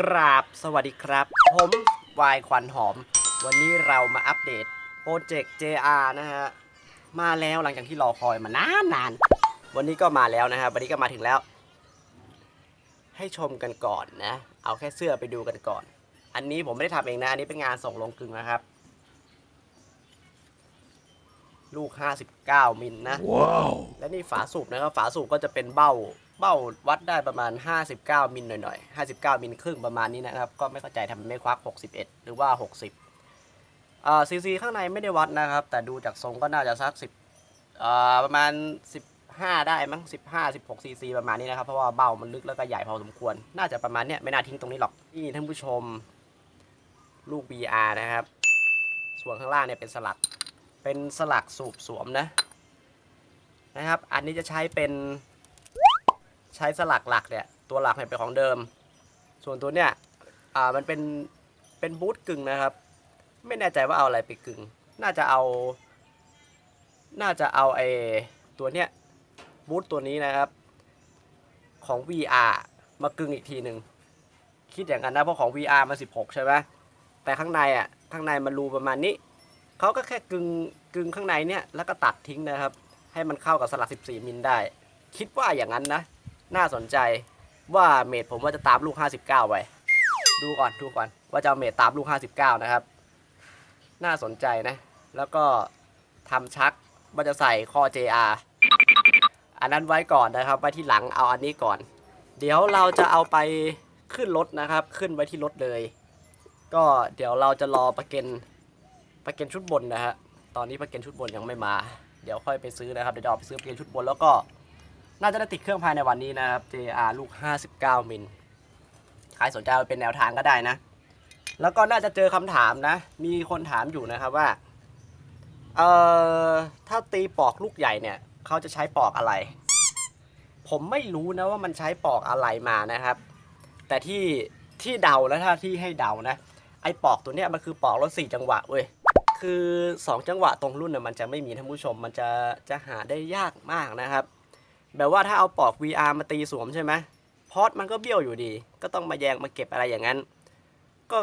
กราบสวัสดีครับ ผมวายควันหอม วันนี้เรามาอัปเดตโปรเจกต์ JR นะฮะ มาแล้วหลังจากที่รอคอยมานานนานๆวันนี้ก็มาแล้วนะครับวันนี้ก็มาถึงแล้ว ให้ชมกันก่อนนะ เอาแค่เสื้อไปดูกันก่อน อันนี้ผมไม่ได้ทำเองนะ อันนี้เป็นงานส่งลงกลึงนะครับ ลูก 59 มิลนะ Wow. และนี่ฝาสูบนะครับฝาสูบก็จะเป็นเบ้า เบ้าวัดได้ประมาณ 59 มิลหน่อยๆ 59 มิลครึ่งประมาณนี้นะครับ ก็ไม่เข้าใจทำไมไม่ควัก 61 หรือว่า 60อ่าซีซีข้างในไม่ได้วัดนะครับ แต่ดูจากทรงก็น่าจะสัก 10อ่าประมาณ 15 ได้มั้ง 15 16ซีซีประมาณนี้นะครับ เพราะว่าเบ้ามันลึกแล้วก็ใหญ่พอสมควร น่าจะประมาณเนี้ยไม่น่าทิ้งตรงนี้หรอกนี่ท่านผู้ชมลูก BR นะครับ ส่วนข้างล่างเนี่ยเป็นสลัก เป็นสลักสูบสวมนะนะครับ อันนี้จะใช้เป็น ใช้สลักหลักเนี่ยตัวหลักเนี่ยเป็นของเดิม ส่วนตัวเนี่ยอ่ามันเป็นเป็นบูทกึ่งนะครับ ไม่แน่ใจว่าเอาอะไรไปกึ่ง น่าจะเอา น่าจะเอาไอ้ตัวเนี้ยบูทตัวนี้นะครับ ของ VR มากึ่งอีกทีหนึ่งคิดอย่างนั้นนะเพราะของ VR มา16 ใช่ไหมแต่ข้างในอะข้างในมันรูประมาณนี้เขาก็แค่กึ่งกึ่งข้างในเนี่ยแล้วก็ตัดทิ้งนะครับ ให้มันเข้ากับสลัก 14 มิลได้ คิดว่าอย่างนั้นนะ น่าสนใจว่าเมดผมว่าจะตามลูก 59 ไว้ ดูก่อนดูก่อน ว่าจะเอาเมดตามลูก 59 นะครับ น่าสนใจนะ แล้วก็ทำชักว่าจะใส่ข้อ JR อันนั้นไว้ก่อนนะครับ ไว้ที่หลังเอาอันนี้ก่อน เดี๋ยวเราจะเอาไปขึ้นรถนะครับ ขึ้นไว้ที่รถเลย ก็เดี๋ยวเราจะรอประกันประกันชุดบนนะฮะตอนนี้ประกันชุดบนยังไม่มา เดี๋ยวค่อยไปซื้อนะครับเดี๋ยวจะเอาไปซื้อประกันชุดบนแล้วก็ น่าจะได้ติดเครื่องภายในวันนี้นะครับ JR ลูก 59 มิล ใครสนใจเป็นแนวทางก็ได้นะ แล้วก็น่าจะเจอคำถามนะ มีคนถามอยู่นะครับว่า เอ่อ ถ้าตีปอกลูกใหญ่เนี่ย เขาจะใช้ปอกอะไร ผมไม่รู้นะว่ามันใช้ปอกอะไรมานะครับ แต่ที่ที่เดาแล้วถ้าที่ให้เดานะ ไอ้ปอกตัวเนี้ยมันคือปอกรถสี่จังหวะเว้ยคือ 2 จังหวะตรงรุ่นน่ะมันจะไม่มีท่านผู้ชมมันจะจะหาได้ยากมากนะครับ แบบว่าถ้าเอาปอก VR มาตีสวมใช่ไหมพอร์ตมันก็เบี้ยวอยู่ดี ก็ต้องมาแยงมาเก็บอะไรอย่างนั้น ก็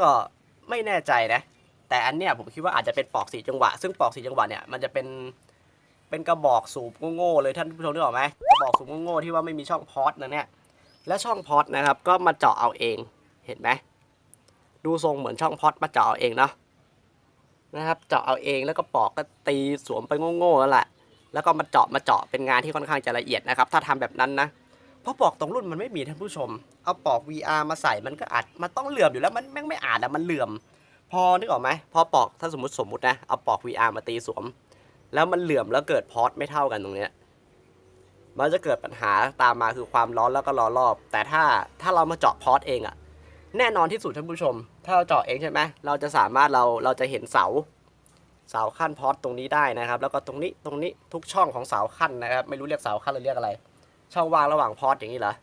ไม่แน่ใจนะ แต่อันเนี้ยผมคิดว่าอาจจะเป็นปอกสีจังหวะ ซึ่งปอกสีจังหวะเนี่ยมันจะเป็นเป็นกระบอกสูบโง่ๆเลยท่านผู้ชมนึกออกไหมกระบอกสูบโง่ๆที่ว่าไม่มีช่องพอร์ตนะเนี่ยและช่องพอร์ตนะครับก็มาเจาะเอาเองเห็นไหมดูทรงเหมือนช่องพอร์ตมาเจาะเอาเองเนาะนะครับเจาะเอาเองแล้วก็ปอกก็ตีสวมไปโง่ๆนั่นแหละ แล้วก็มาเจาะมาเจาะเป็นงานที่ค่อนข้างจะละเอียดนะครับ ถ้าทำแบบนั้นนะเพราะปอกตรงรุ่นมันไม่มีท่านผู้ชม เอาปอก VR มาใส่มันก็อาจมันต้องเหลื่อมอยู่แล้วมันแม่งไม่อาจอะมันเหลื่อม พอนึกออกไหมพอปอกถ้าสมมติสมมตินะเอาปอก VR มาตีสวม แล้วมันเหลื่อมแล้วเกิดพอร์ตไม่เท่ากันตรงเนี้ยมันจะเกิดปัญหาตามมาคือความร้อนแล้วก็รอรอบ แต่ถ้าถ้าเรามาเจาะพอร์ตเองอะแน่นอนที่สุดท่านผู้ชม ถ้าเราเจาะเองใช่ไหมเราจะสามารถเราเราจะเห็นเสา เสาขั้นพอร์ตตรงนี้ได้นะครับ แล้วก็ตรงนี้ตรงนี้ทุกช่องของเสาขั้นนะครับ ไม่รู้เรียกเสาขั้นหรือเรียกอะไร ช่องว่างระหว่างพอร์ตอย่างนี้เหรอ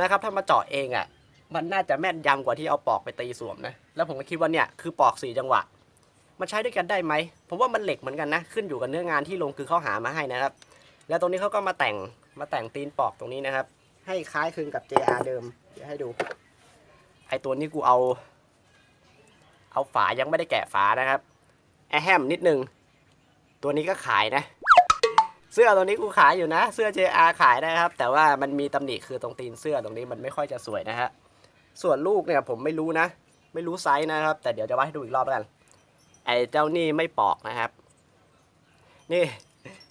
นะครับ ถ้ามาเจาะเองอะ่ะ มันน่าจะแม่นยำกว่าที่เอาปอกไปตีสวมนะแล้วผมก็คิดว่าเนี่ยคือปอกสี่จังหวะ มันใช้ด้วยกันได้ไหมผมว่ามันเหล็กเหมือนกันนะขึ้นอยู่กับเนื้องานที่ลงคือเขาหามาให้นะครับ แล้วตรงนี้เขาก็มาแต่งมาแต่งตีนปอกตรงนี้นะครับ ให้คล้ายคลึงกับ JR เดิมเดี๋ยวให้ดูไอตัวนี้กูเอา เอาฝายังไม่ได้แกะฝานะครับ แอแฮมนิดนึง ตัวนี้ก็ขายนะ เสื้อตัวนี้กูขายอยู่นะ เสื้อ JR ขายนะครับ แต่ว่ามันมีตำหนิคือตรงตีนเสื้อตรงนี้มันไม่ค่อยจะสวยนะฮะ ส่วนลูกเนี่ยผมไม่รู้นะ ไม่รู้ไซส์นะครับ แต่เดี๋ยวจะวัดให้ดูอีกรอบแล้วกัน ไอ้เจ้านี่ไม่ปอกนะครับ นี่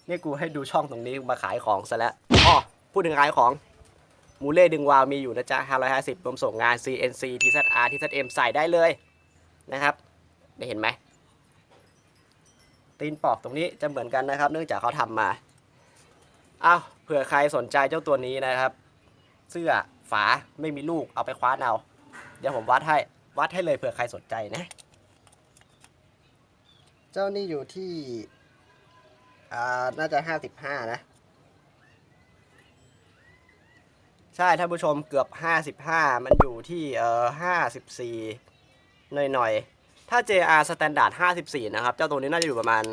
นี่กูให้ดูช่องตรงนี้มาขายของซะแล้วอ๋อพูดถึงขายของมูเล่ดึงวาวมีอยู่นะจ๊ะ 550รวมส่งงาน CNC TZR TZM ใส่ได้เลยนะครับ ได้เห็นไหม ตีนปอกตรงนี้จะเหมือนกันนะครับ เนื่องจากเขาทำมาอ้าวเผื่อใครสนใจเจ้าตัวนี้นะครับ เสื้อฝาไม่มีลูกเอาไปคว้านเอาเดี๋ยวผมวัดให้วัดให้เลยเผื่อใครสนใจนะ เจ้านี่อยู่ที่อ่าน่าจะห้าสิบห้านะใช่ท่านผู้ชมเกือบห้าสิบห้ามันอยู่ที่เอ่อห้าสิบสี่หน่อยๆ ถ้า JR Standard 54 นะครับ เจ้าตัวนี้น่าจะอยู่ประมาณ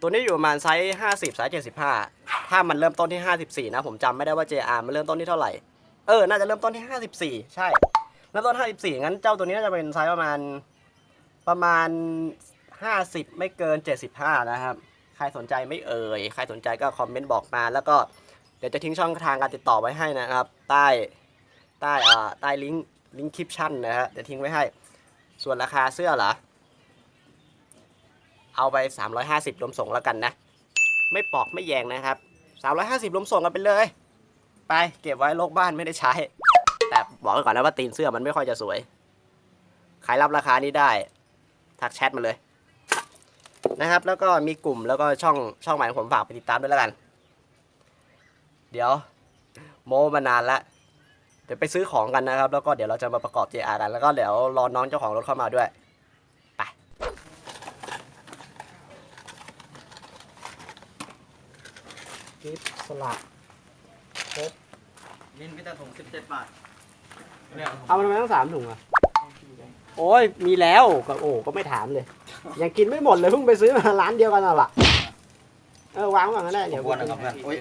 ตัวนี้อยู่ประมาณไซส์ 50 ไซส์ 75 ถ้ามันเริ่มต้นที่ 54 นะ ผมจำไม่ได้ว่า JR มันเริ่มต้นที่เท่าไหร่ เออ น่าจะเริ่มต้นที่ 54 ใช่ เริ่มต้น 54 งั้นเจ้าตัวนี้น่าจะเป็นไซส์ประมาณ ประมาณ 50 ไม่เกิน 75 นะครับ ใครสนใจไม่เอ่ย ใครสนใจก็คอมเมนต์บอกมา แล้วก็เดี๋ยวจะทิ้งช่องทางการติดต่อไว้ให้นะครับ ใต้ ใต้ อ่า ใต้ลิงก์ ลิงก์คลิปชั่นนะฮะเดี๋ยวทิ้งไว้ให้ ส่วนราคาเสื้อเหรอ เอาไป 350รวมส่งแล้วกันนะ ไม่ปอกไม่แยงนะครับ 350รวมส่งกันไปเลย ไปเก็บไว้โลกบ้านไม่ได้ใช้ แต่บอกไว้ก่อนนะว่าตีนเสื้อมันไม่ค่อยจะสวย ใครรับราคานี้ได้ ทักแชทมาเลยนะครับ แล้วก็มีกลุ่มแล้วก็ช่องช่องใหม่ของผมฝากไปติดตามด้วยแล้วกัน เดี๋ยว โมมานานละ ดี๋ยวไปซื้อของกันนะครับ แล้วก็เดี๋ยวเราจะมาประกอบ JR กัน แล้วก็เดี๋ยวรอน้องเจ้าของรถเข้ามาด้วย ไป กิฟสลักนินพิตาถุงสิบเจ็ดบาทเอามาทำไมต้องสามถุงอะ โอ้ย มีแล้วก็โอ้ก็ไม่ถามเลย ยังกินไม่หมดเลยเพิ่งไปซื้อมาร้านเดียวกันน่ะล่ะ เออวางไว้ก่อนก็ได้เดี๋ยววนนะครับเพื่อนโอ้ย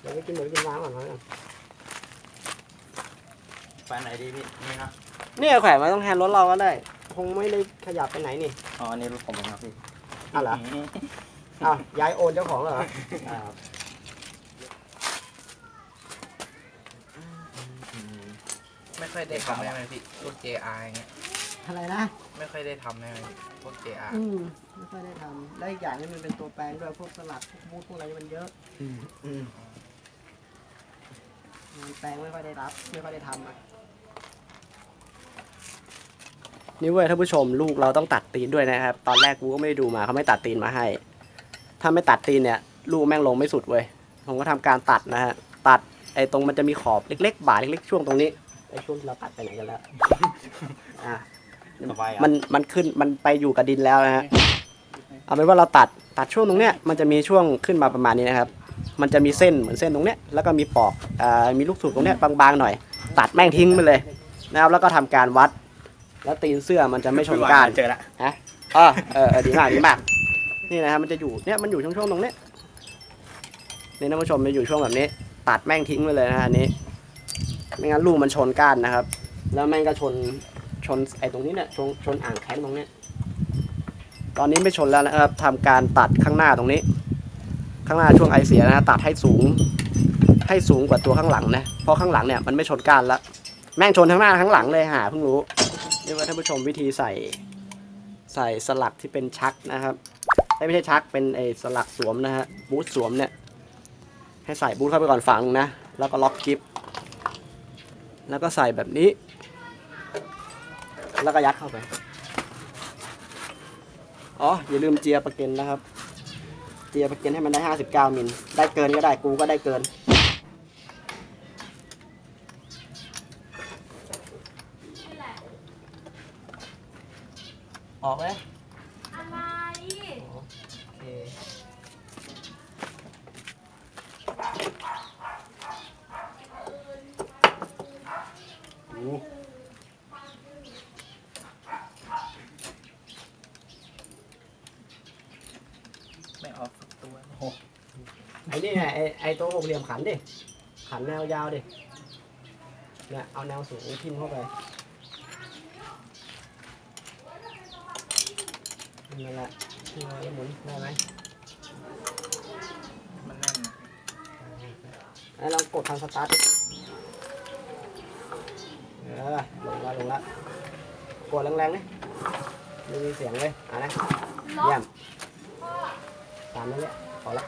เดี๋ยวไปกินเดี๋ยวไปกินวางก่อนวา งก่อนไปไหนดีพี่นี่ครับเนี่ยแขวนไว้ต้องแทนรถเราก็ได้ คงไม่ได้ขยับไปไหนนี่อ๋ออันนี้รถผมเองครับพี่อ้าวเหรออ้าวย้ายโอนเจ้าของแล้วเหรออ้าวไม่ค่อยได้ทำได้ไหมพี่พวก JR อย่างเงี้ยอะไรนะไม่ค่อยได้ทำได้ไหมพี่พวก JR อืมไม่ค่อยได้ทำแล้วอีกอย่างนี้มันเป็นตัวแปลงด้วยพวกสลัดพวกมูดพวกอะไรมันเยอะงานแปลงไม่ค่อยได้รับ ไม่ค่อยได้ทำอะ นี่เว้ยท่านผู้ชมลูกเราต้องตัดตีนด้วยนะครับ ตอนแรกกูก็ไม่ได้ดูมาเขาไม่ตัดตีนมาให้ ถ้าไม่ตัดตีนเนี่ย ลูกแม่งลงไม่สุดเว้ยผมก็ทำการตัดนะฮะตัดไอ้ตรงมันจะมีขอบเล็ก ๆ บาดเล็กๆช่วงตรงนี้ไอ้ช่วงที่เราตัดไปไหนกันแล้วอะสบายอะมันมันขึ้นมันไปอยู่กับดินแล้วนะฮะเอาเป็นว่าเราตัดตัดช่วงตรงเนี้ยมันจะมีช่วงขึ้นมาประมาณนี้นะครับ มันจะมีเส้นเหมือนเส้นตรงเนี้ยแล้วก็มีปอกอ่ามีลูกสูบตรงเนี้ยบางๆหน่อย ตัดแม่งทิ้งไปเลยนะครับแล้วก็ทำการวัด แล้วตีนเสื้อมันจะไม่ชนก้านเจอละฮะอ๋อเออเออดีมากดีมากนี่นะครับมันจะอยู่เนี่ยมันอยู่ช่วงๆตรงเนี้ยนี่ท่านผู้ชมจะอยู่ช่วงแบบนี้ ตัดแม่งทิ้งไปเลยนะฮะอันนี้ ไม่งั้นลูกมันชนก้านนะครับ แล้วแม่งก็ชนชนไอ้ตรงนี้เนี่ยชนชนอ่างแข็งตรงเนี้ยตอนนี้ไม่ชนแล้วนะครับทำการตัดข้างหน้าตรงนี้ ข้างหน้าช่วงไอเสียนะฮะตัดให้สูง ให้สูงกว่าตัวข้างหลังนะเพราะข้างหลังเนี่ยมันไม่ชนก้านแล้วแม่งชนทั้งหน้าทั้งหลังเลยหาเพิ่งรู้ นี่ว่าท่านผู้ชมวิธีใส่ใส่สลักที่เป็นชักนะครับไม่ใช่ชักเป็นไอ้สลักสวมนะฮะบูทสวมเนี่ยให้ใส่บูทเข้าไปก่อนฝังนะ แล้วก็ล็อกกิฟแล้วก็ใส่แบบนี้ แล้วก็ยัดเข้าไป อ๋อ อย่าลืมเจียประเก็นนะครับ เจียประเก็นให้มันได้ 59 มิล ได้เกินก็ได้ กูก็ได้เกิน ออกไหมอะไรโอเคไม่ออกสักตัวไอ้นี่ไงไอ้ไอ้ตัวหกเหลี่ยมขันดิ ขันแนวยาวดิเนี่ยเอาแนวสูงทิ่มเข้าไป นั่นแหละที่เราจะหมุนได้ไหมมันแน่นนะไอ้ลองกดทางสตาร์ทดิเออลงแล้วลงแล้วกดแรงๆนี่ไม่มีเสียงเลยอะนะล็อเยี่ยกมตามนั้นแหละพอละ